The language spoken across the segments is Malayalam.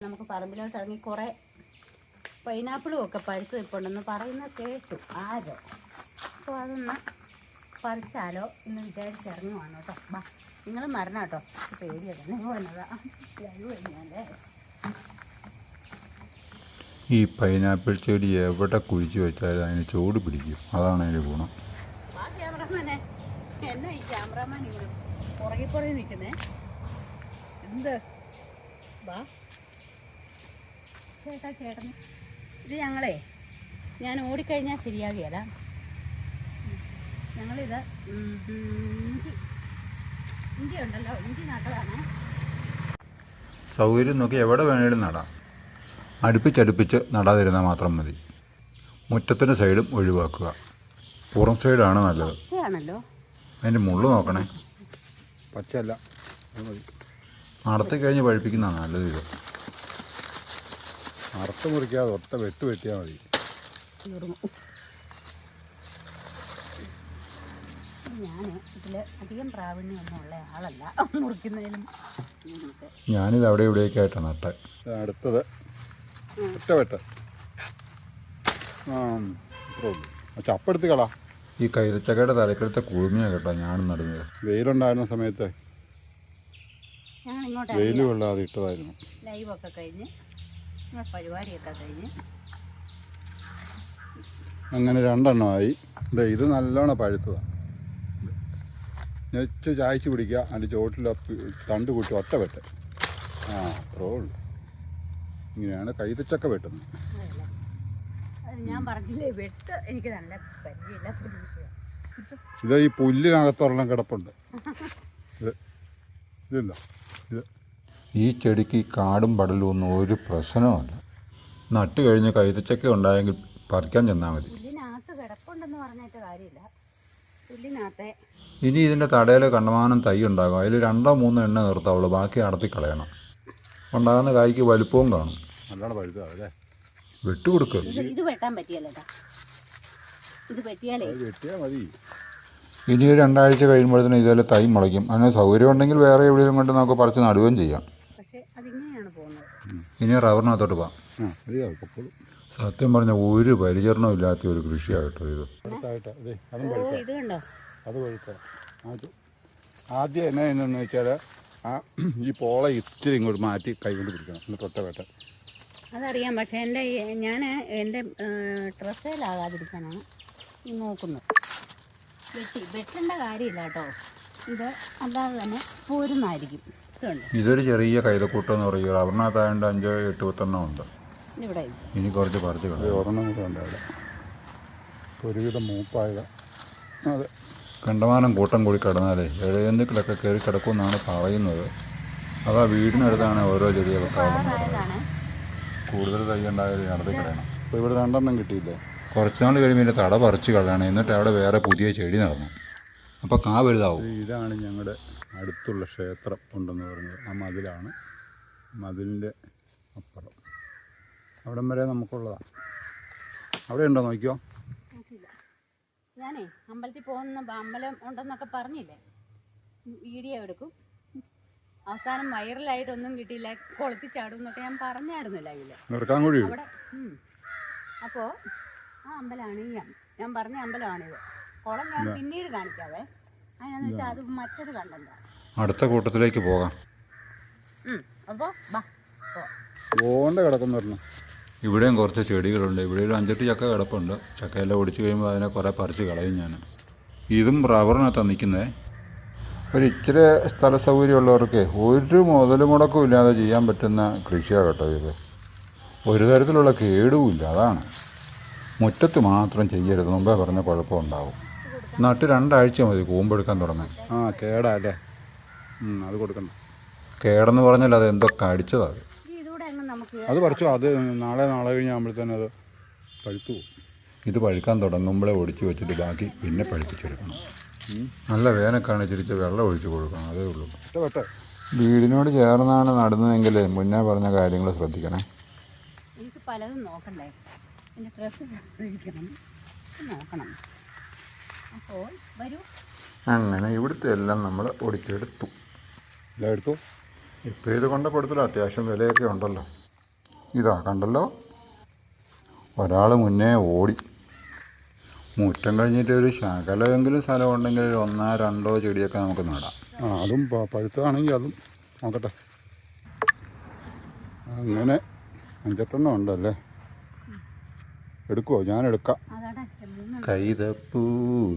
നമുക്ക് പറമ്പിലോട്ട് ഇറങ്ങി കുറേ പൈനാപ്പിളും ഒക്കെ പഴുത്ത് നിൽപ്പുണ്ടെന്ന് പറയുന്ന കേട്ടു. ആരോ? അപ്പോൾ അതൊന്ന് പറിച്ചാലോ എന്ന് വിചാരിച്ച് ഇറങ്ങുവാണ് കേട്ടോ. ബാ നിങ്ങൾ മരണം കേട്ടോ. പേടിയ തന്നെ പോകുന്നതാ കഴിഞ്ഞാലേ ഈ പൈനാപ്പിൾ ചെടി എവിടെ കുഴിച്ച് വെച്ചാലും അതിന് ചൂട് പിടിക്കും. അതാണ് അതിന്റെ ഗുണം. വാ ക്യാമറമാനെ. എന്നാ ഈ ക്യാമറമാൻ ഇങ്ങനെ പുറകെ പുറകെ നിൽക്കുന്നേ? എന്ത്? വാ ചേട്ടാ ചേട്ടൻ ഇത് ഞങ്ങളെ ഞാൻ ഓടിക്കഴിഞ്ഞാൽ ശരിയാകുകയല്ല ഞങ്ങളിത് ഇഞ്ചി. ഇഞ്ചി ഉണ്ടല്ലോ ഇഞ്ചി നട്ടതാണ് സൗകര്യം നോക്കി എവിടെ വേണേലും നടാം. അടുപ്പിച്ചടുപ്പിച്ച് നടാതിരുന്നാൽ മാത്രം മതി. മുറ്റത്തിന്റെ സൈഡും ഒഴിവാക്കുക. പുറം സൈഡാണ് നല്ലത്. ആണല്ലോ അതിന്റെ മുള്ളു നോക്കണേ. പച്ചയല്ല നടത്തി കഴിഞ്ഞ് പഴിപ്പിക്കുന്നതാണ് നല്ലത് ഇത്. അറുത്ത് മുറിക്കാതെ ഒറ്റ വെട്ട് വെട്ടിയാൽ മതി. ഞാൻ ഇതിൽ അധികം ആളല്ല. മുറിക്കുന്നതിലും ഞാനിത് അവിടെ ഇവിടെയൊക്കെ ആയിട്ടാണ് നട്ടെ അടുത്തത്. ഒറ്റ വെട്ട. ചപ്പെടുത്ത് കളാ ഈ കൈതച്ചക്കയുടെ തലക്കെടുത്ത കുഴുമിയാണ് കേട്ടോ ഞാനും നടുന്നത്. വെയിലുണ്ടായിരുന്ന സമയത്ത് വെയിലും വെയിൽ കൊള്ളാതെ ഇട്ടതായിരുന്നു. ലൈവൊക്കെ കഴിഞ്ഞ്. പരിപാടിയൊക്കെ കഴിഞ്ഞ്. അങ്ങനെ രണ്ടെണ്ണമായി. ഇത് നല്ലോണം പഴുത്തതാണ് നെച്ച് ചായച്ച് പിടിക്കുക അതിന്റെ ചോട്ടിൽ തണ്ട് കൂട്ടി ഒറ്റ വെട്ട് ആ അത്രേ ഉള്ളൂ. ഇങ്ങനെയാണ് കൈതച്ചക്ക വെട്ടുന്നത്. ഞാൻ പറഞ്ഞില്ലേ വെട്ട് എനിക്ക് നല്ല ഇത് ഈ പുല്ലിനകത്തൊരെണ്ണം കിടപ്പുണ്ട്. ഇത് ഇതില്ല ഇത് ഈ ചെടിക്ക് ഈ കാടും പടലും ഒന്നും ഒരു പ്രശ്നവുമല്ല. നട്ട് കഴിഞ്ഞ് കൈതച്ചക്ക ഉണ്ടായെങ്കിൽ പറിക്കാൻ ചെന്നാൽ മതി. പുല്ലിനകത്ത് കിടപ്പുണ്ടെന്ന് പറഞ്ഞിട്ട് കാര്യമില്ല. പുല്ലിനകത്തെ ഇനി ഇതിന്റെ തടയിൽ കണ്ടമാനം തൈ ഉണ്ടാകും. അതിൽ രണ്ടോ മൂന്നോ എണ്ണ നിർത്താവുള്ളൂ. ബാക്കി അടത്തി കളയണം. ഉണ്ടാകുന്ന കായ്ക്ക് വലുപ്പവും കാണും. നല്ലോണം വെട്ടുകൊടുക്കുക ഇത് ഇത് വെട്ടാൻ പറ്റിയല്ലേട്ടാ ഇത് വെട്ടിയാൽ മതി. ഇനി ഒരു രണ്ടാഴ്ച കഴിയുമ്പോഴത്തേനും ഇതുപോലെ തൈ മുളയ്ക്കും. അതിന് സൗകര്യം ഉണ്ടെങ്കിൽ വേറെ എവിടെയെങ്കിലും കൊണ്ട് നമുക്ക് പറിച്ച് നടുകയും ചെയ്യാം. ഇനി റബ്ബറിനകത്തോട്ട് പോവാം. സത്യം പറഞ്ഞ ഒരു പരിചരണവും ഇല്ലാത്ത ഒരു കൃഷിയായിട്ടോ ഇത്. ഓ ഇത് കണ്ടോ? അത് പഴുത്ത ആദ്യം എന്നാ എന്നു വെച്ചാൽ ആ ഈ പോള ഇത്തിരി ഇങ്ങോട്ട് മാറ്റി കൈകൊണ്ട് പിടിക്കണം. എന്നിട്ട് തൊട്ട വേട്ട. അതറിയാം പക്ഷെ എന്റെ ഞാൻ എന്റെ ഡ്രസ്സേലാകാതിരിക്കാനാണ് ഈ നോക്കുന്നത്. വെട്ടി വെട്ടേണ്ട കാര്യമില്ല കേട്ടോ. ഇത് അല്ലാതെ തന്നെ പോരുന്നായിരിക്കും ഇതൊരു ചെറിയ കൈതക്കൂട്ടം എന്ന് പറയുക. റബ്ബറിനകത്തായതുകൊണ്ട് അഞ്ചോ എട്ട് പത്തെണ്ണം ഉണ്ട്. ഇവിടെ ഇനി കുറച്ച് പറിച്ച് കളയാം. ഒരെണ്ണം കൂടെ ഉണ്ട് അവിടെ. ഒരുവിധം മൂപ്പായത് അതെ. കണ്ടമാനം കൂട്ടം കൂടി കിടന്നാലേ എഴുതേന്തുക്കളൊക്കെ കയറി കിടക്കുമെന്നാണ് പറയുന്നത്. അതാ വീടിനടുത്താണ് ഓരോ ചെടിയെ ആയതാണ് കൂടുതൽ തൈ ഉണ്ടായാലും നടത്തി കളയണം. അപ്പോൾ ഇവിടെ രണ്ടെണ്ണം കിട്ടിയില്ലേ? കുറച്ച് നാൾ കഴിയുമ്പോൾ തട പറിച്ച് കളയണം. എന്നിട്ട് അവിടെ വേറെ പുതിയ ചെടി നടന്നു. അപ്പോൾ കാ വലുതാവും. ഇതാണ് ഞങ്ങളുടെ അടുത്തുള്ള ക്ഷേത്രം ഉണ്ടെന്ന് പറഞ്ഞത്. ആ മതിലാണ്. മതിലിന്റെ അപ്പുറം. അവിടം വരെ നമുക്കുള്ളതാണ് അവിടെ ഉണ്ടോ നോക്കിയോ ഞാനേ അമ്പലത്തിൽ പോകുന്ന അമ്പലം ഉണ്ടെന്നൊക്കെ പറഞ്ഞില്ലേ? വീഡിയോ എടുക്കും. അവസാനം വൈറലായിട്ടൊന്നും കിട്ടിയില്ല. കൊളുത്തി ചാടും എന്നൊക്കെ ഞാൻ പറഞ്ഞായിരുന്നില്ല അതിൽ അവിടെ അപ്പോൾ ആ അമ്പലമാണ് ഈ ഞാൻ പറഞ്ഞ അമ്പലമാണിത്. കുളം ഞാൻ പിന്നീട് കാണിക്കാവേ. അതിനാന്ന് വെച്ചാൽ അത് മറ്റൊരു അടുത്ത കൂട്ടത്തിലേക്ക് പോകാം. അപ്പോൾ ബാ ഓണ്ട കിടക്കുന്ന പറഞ്ഞു. ഇവിടെയും കുറച്ച് ചെടികളുണ്ട്. ഇവിടെ ഒരു അഞ്ചെട്ട് ചക്ക കിടപ്പുണ്ട്. ചക്കയെല്ലാം ഒടിച്ചു കഴിയുമ്പോൾ അതിനെ കുറേ പറിച്ച് കളയും ഞാൻ ഇതും റബ്ബറിനകത്താണ് നിൽക്കുന്നത് ഒരു ഇച്ചിരി സ്ഥല സൗകര്യമുള്ളവർക്ക് ഒരു മുതൽ മുടക്കും ഇല്ലാതെ ചെയ്യാൻ പറ്റുന്ന കൃഷിയാണ് കേട്ടോ ഇത്. ഒരു തരത്തിലുള്ള കേടുമില്ല അതാണ്. മുറ്റത്ത് മാത്രം ചെയ്യരുത്. മുമ്പേ പറഞ്ഞ കുഴപ്പമുണ്ടാവും നട്ട് രണ്ടാഴ്ച മതി കൂമ്പെടുക്കാൻ തുടങ്ങാൻ. ആ കേടാ അല്ലേ? അത് കൊടുക്കണം കേടെന്ന് പറഞ്ഞാൽ അത് എന്തോ അടിച്ചതാ അത്. പറിച്ചു അത് നാളെ നാളെ കഴിഞ്ഞാകുമ്പോഴത്തേനും അത് പഴുത്തു പോകും. ഇത് പഴുക്കാൻ തുടങ്ങുമ്പോഴേ ഒടിച്ചു വെച്ചിട്ട് ബാക്കി പിന്നെ പഴുപ്പിച്ചെടുക്കണം. നല്ല വേനൽക്കാണ് ചിരിച്ച് വെള്ളം ഒഴിച്ച് കൊടുക്കണം അതേ ഉള്ളൂ. വീടിനോട് ചേർന്നാണ് നടുന്നതെങ്കിൽ മുന്നേ പറഞ്ഞ കാര്യങ്ങൾ ശ്രദ്ധിക്കണേ. എനിക്ക് പലതും നോക്കണ്ടേ? എന്റെ ഡ്രസ്സ് ഇരിക്കണം. നോക്കണം. അപ്പോൾ വരൂ. അങ്ങനെ ഇവിടുത്തെ എല്ലാം നമ്മൾ ഒടിച്ചെടുത്തു എല്ലാം എടുത്തു ഇപ്പോൾ ഇത് കൊണ്ട് കൊടുത്തില്ല അത്യാവശ്യം വിലയൊക്കെ ഉണ്ടല്ലോ. ഇതാ കണ്ടല്ലോ? ഒരാൾ മുന്നേ ഓടി. മുറ്റം കഴിഞ്ഞിട്ട് ഒരു ശകലമെങ്കിലും സ്ഥലം ഉണ്ടെങ്കിൽ ഒരു ഒന്നോ രണ്ടോ ചെടിയൊക്കെ നമുക്ക് നടാം. ആ അതും പഴുത്താണെങ്കിൽ പഴുത്തതാണെങ്കിൽ അതും നോക്കട്ടെ. അങ്ങനെ അഞ്ചെട്ടെണ്ണം ഉണ്ടല്ലേ? എടുക്കുമോ ഞാൻ എടുക്കാം. കൈതപ്പൂ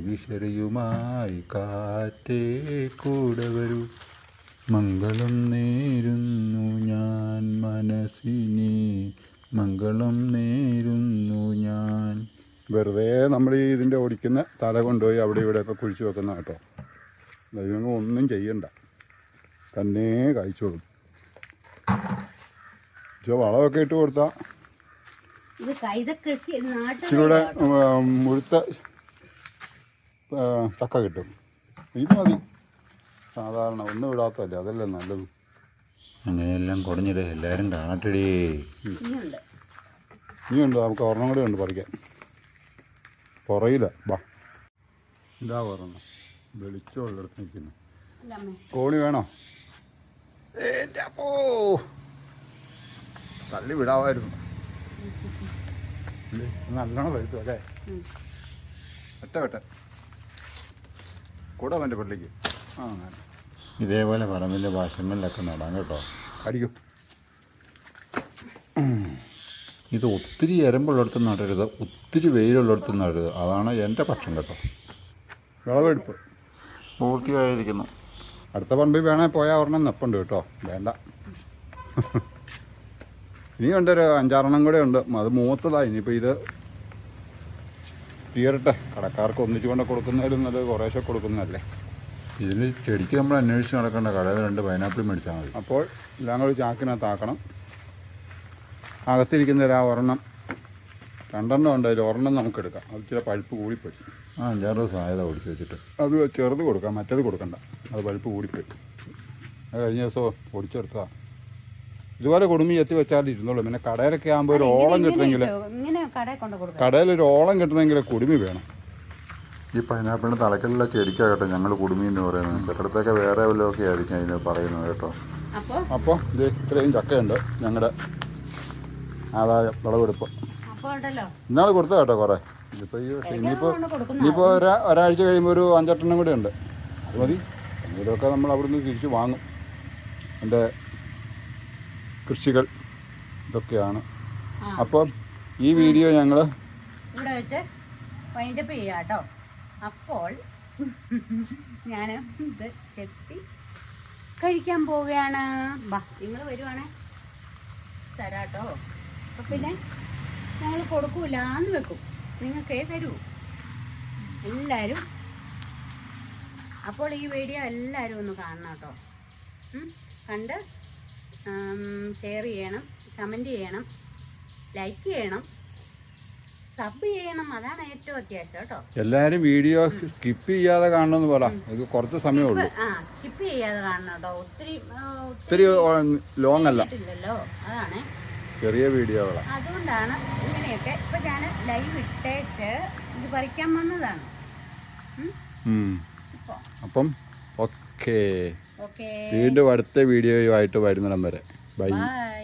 വിശറിയുമായി കാറ്റേ കൂടെ വരൂ. മംഗളം നേരുന്നു ഞാൻ മനസ്സിനെ. മംഗളം നേരുന്നു ഞാൻ. വെറുതെ നമ്മൾ ഈ ഇതിന്റെ ഓടിക്കുന്ന തല കൊണ്ടുപോയി അവിടെ ഇവിടെയൊക്കെ കുഴിച്ചു വെക്കുന്ന കേട്ടോ. ദൈവങ്ങൾ ഒന്നും ചെയ്യണ്ട. തന്നെ കഴിച്ചോളും പക്ഷെ വളമൊക്കെ ഇട്ട് കൊടുത്താൽ ഇത് ഇച്ചിരൂടെ മുഴുത്ത ചക്ക കിട്ടും. ഇത് മതി. സാധാരണ ഒന്നും വിടാത്തല്ലേ അതല്ലേ നല്ലത്. അങ്ങനെയെല്ലാം കുടഞ്ഞിടേ എല്ലാവരും കാണട്ടടി ഇനിയുണ്ട്. നമുക്ക് ഒരെണ്ണം കൂടെ ഉണ്ട് പറിക്കാൻ. പുറയില്ല ബാ ഇതാ ഒരെണ്ണം. വെളിച്ചമുള്ളിടത്ത് നിൽക്കുന്നു. അല്ല അമ്മേ. കോണി വേണോ? ഏറ്റപ്പോ തള്ളി വിടാമായിരുന്നു? നല്ലോണം പഴുത്തു അല്ലേ? ഒറ്റ വെട്ട. കൂടെ അവന്റെ പള്ളിക്ക്. ആ അങ്ങനെ ഇതേപോലെ പറമ്പിന്റെ വാശങ്ങളിലൊക്കെ നടാൻ കേട്ടോ. അടിക്കും. ഇത് ഒത്തിരി എരമ്പുള്ളിടത്ത് നടരുത് ഒത്തിരി വെയിലുള്ളിടത്ത് നടരുത്. അതാണ് എന്റെ പക്ഷം കേട്ടോ. വിളവെടുപ്പ്. പൂർത്തിയായിരിക്കുന്നു. അടുത്ത പറമ്പിൽ വേണേൽ പോയാൽ ഒരെണ്ണം നെപ്പുണ്ട് കേട്ടോ. വേണ്ട. ഇനിയുണ്ട് ഒരു അഞ്ചാറെണ്ണം കൂടെ ഉണ്ട്. അത് മൂത്തതാണ് ഇനിയിപ്പോൾ ഇത് തീരട്ടെ. കടക്കാർക്ക് ഒന്നിച്ചു കൊണ്ട് കൊടുക്കുന്നതിലും നല്ലത് കുറേശ്ശെ കൊടുക്കുന്നതല്ലേ. ഇതിൽ ചെടിക്ക് നമ്മൾ അന്വേഷിച്ച് നടക്കേണ്ട. കടയിൽ രണ്ട് പൈനാപ്പിൾ മേടിച്ചാൽ മതി. അപ്പോൾ എല്ലാം കൂടി ചാക്കിനകത്താക്കണം. അകത്തിരിക്കുന്ന ആ ഒരെണ്ണം രണ്ടെണ്ണം ഉണ്ട്. അതിൽ ഒരെണ്ണം നമുക്ക് എടുക്കാം. അത് ചില പഴുപ്പ് കൂടിപ്പോയി. ആ അഞ്ചാറ് ദിവസം ആയതാ ഓടിച്ച് വെച്ചിട്ട്. അത് ചെറുത് കൊടുക്കാം. മറ്റേത് കൊടുക്കണ്ട. അത് പഴുപ്പ് കൂടിപ്പോയി. അത് കഴിഞ്ഞ ദിവസം ഓടിച്ചെടുത്തതാ. ഇതുപോലെ കൊടുമി എത്തി വെച്ചാൽ ഇരുന്നോളൂ. പിന്നെ കടയിലൊക്കെ ആകുമ്പോൾ ഒരു ഓളം കിട്ടണമെങ്കിൽ കടയിൽ ഒരു ഓളം കിട്ടണമെങ്കിൽ കുടുമി വേണം. ഈ പൈനാപ്പിളിന് തലക്കലുള്ള ചെടിക്കാകട്ടെ ഞങ്ങൾ കുടുമി എന്ന് പറയുന്നത്. ചിലടത്തൊക്കെ വേറെ വല്ലതൊക്കെ ആയിരിക്കും അതിന് പറയുന്നത് കേട്ടോ. അപ്പോൾ ഇത് ഇത്രയും ചക്കയുണ്ട് ഞങ്ങളുടെ ആദായ വിളവെടുപ്പ്. ഇന്നാൾ കൊടുത്ത കേട്ടോ കുറേ. ഇതിപ്പോൾ ഈ പക്ഷേ ഇനിയിപ്പോൾ ഇനിയിപ്പോൾ ഒരാ ഒരാഴ്ച കഴിയുമ്പോൾ ഒരു അഞ്ചെട്ടെണ്ണം കൂടെ ഉണ്ട്. അത് മതി. എന്തെങ്കിലുമൊക്കെ നമ്മൾ അവിടുന്ന് തിരിച്ച് വാങ്ങും. എന്റെ കൃഷികൾ ഇതൊക്കെയാണ്. അപ്പം ഈ വീഡിയോ ഞങ്ങൾ ഇവിടെ വെച്ച് വൈൻഡപ്പ് ചെയ്യാം കേട്ടോ. അപ്പോൾ ഞാൻ ഇത് ചെത്തി കഴിക്കാൻ പോവുകയാണ്. ബാ നിങ്ങൾ വരുവാണേ. തരാട്ടോ അപ്പം പിന്നെ ഞങ്ങൾ കൊടുക്കൂല എന്ന് വെക്കും. നിങ്ങൾക്കേ തരൂ. എല്ലാവരും അപ്പോൾ ഈ വീഡിയോ എല്ലാവരും ഒന്ന് കാണണം കേട്ടോ? കണ്ട് ഷെയർ ചെയ്യണം കമന്റ് ചെയ്യണം ലൈക്ക് ചെയ്യണം സബ് ചെയ്യണം. അതാണ് ഏറ്റവും അത്യാവശ്യം കേട്ടോ. എല്ലാവരും വീഡിയോ സ്കിപ്പ് ചെയ്യാതെ കാണണമെന്ന് പറ. ഇത് കുറച്ച് സമയമുള്ളൂ. ആ സ്കിപ്പ് ചെയ്യാതെ കാണണം കേട്ടോ. ഒത്തിരി ഒത്തിരി ലോങ് അല്ല. ഇല്ലല്ലോ അതാണ്. ചെറിയ വീഡിയോകളാണ് അതുകൊണ്ടാണ് ഇങ്ങനെയൊക്കെ ഇപ്പൊ ഞാൻ ലൈവ് ഇട്ടേച്ച് ഇത് പറിക്കാൻ വന്നതാണ്? അപ്പം ഓക്കേ വീണ്ടും അടുത്ത വീഡിയോയുമായിട്ട് വരുന്നിടം വരെ. Bye bye